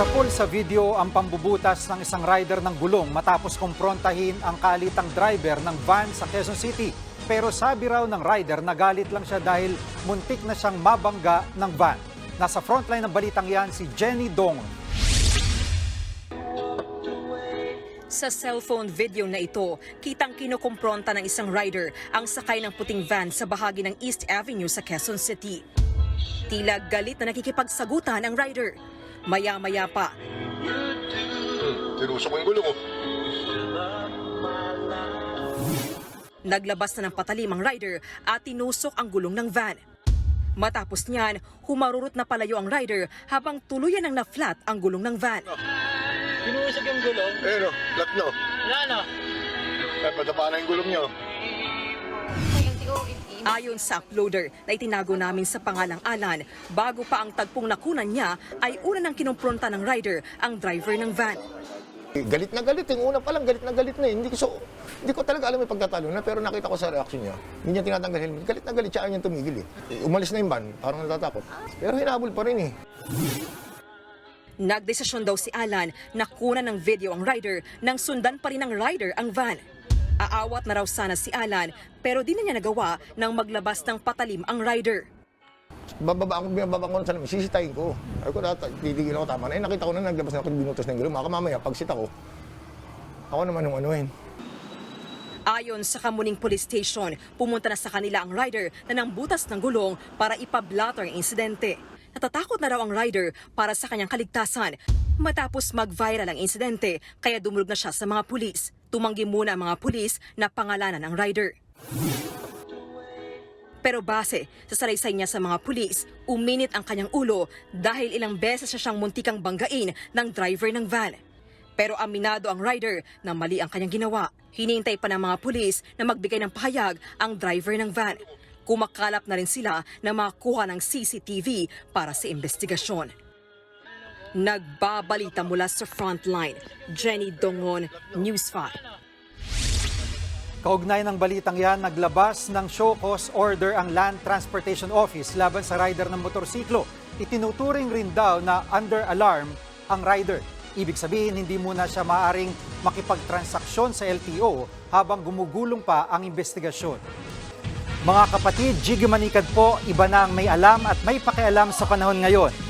Nasapol sa video ang pambubutas ng isang rider ng gulong matapos kumprontahin ang kalitang driver ng van sa Quezon City. Pero sabi raw ng rider nagalit lang siya dahil muntik na siyang mabangga ng van. Nasa frontline ng balitang yan si Jenny Dong. Sa cellphone video na ito, kitang kinukumpronta ng isang rider ang sakay ng puting van sa bahagi ng East Avenue sa Quezon City. Tila galit na nakikipagsagutan ang rider. Maya-maya pa, Tinusok ko yung gulong ko. naglabas na ng patalim ang rider at tinusok ang gulong ng van. Matapos niyan, humarurot na palayo ang rider habang tuluyan ang na-flat ang gulong ng van. Pinuusog yung gulong. Eh no, flat no. Wala na. Eh, patapa na yung gulong nyo. Ayon sa uploader na itinago namin sa pangalang Alan, bago pa ang tagpong nakunan niya ay una nang kinumpronta ng rider ang driver ng van. Galit na galit. Yung una pa lang, galit na galit na eh. Hindi ko, so, hindi ko talaga alam yung pagtatalo na, pero nakita ko sa reaction niya. Hindi niya tinatanggal helmet. Galit na galit siya, ayaw niya tumigil eh. Eh, Umalis na yung van, parang natatakot. Pero hinabol pa rin eh. Nagdesisyon daw si Alan na kunan ng video ang rider nang sundan pa rin ng rider ang van. Aawat na raw sana si Alan pero di na niya nagawa nang maglabas ng patalim ang rider. Bababa ako, binababa ko sa lamin, sisitayin ko. Ay ko, data, titigil ako tama na. Eh, nakita ko na naglabas na ako binutos ng gulong. Maka mamaya, pagsita ko, ako naman yung anuhin. Ayon sa Kamuning Police Station, pumunta na sa kanila ang rider na nang butas ng gulong para ipablatter ang insidente. Natatakot na raw ang rider para sa kanyang kaligtasan. Matapos mag-viral ang insidente, kaya dumulog na siya sa mga pulis. Tumanggi muna ang mga pulis na pangalanan ng rider. Pero base sa salaysay niya sa mga pulis, uminit ang kanyang ulo dahil ilang beses siya siyang muntikang banggain ng driver ng van. Pero aminado ang rider na mali ang kanyang ginawa. Hinintay pa ng mga pulis na magbigay ng pahayag ang driver ng van. Kumakalap na rin sila na makakuha ng CCTV para sa investigasyon. Nagbabalita mula sa frontline, Jenny Dongon, News 5. Kaugnay ng balitang yan, naglabas ng show cause order ang Land Transportation Office laban sa rider ng motorsiklo. Itinuturing rin daw na under alarm ang rider. Ibig sabihin, hindi muna siya maaring makipagtransaksyon sa LTO habang gumugulong pa ang investigasyon. Mga kapatid, Jiggy Manikad po, iba na ang may alam at may pakialam sa panahon ngayon.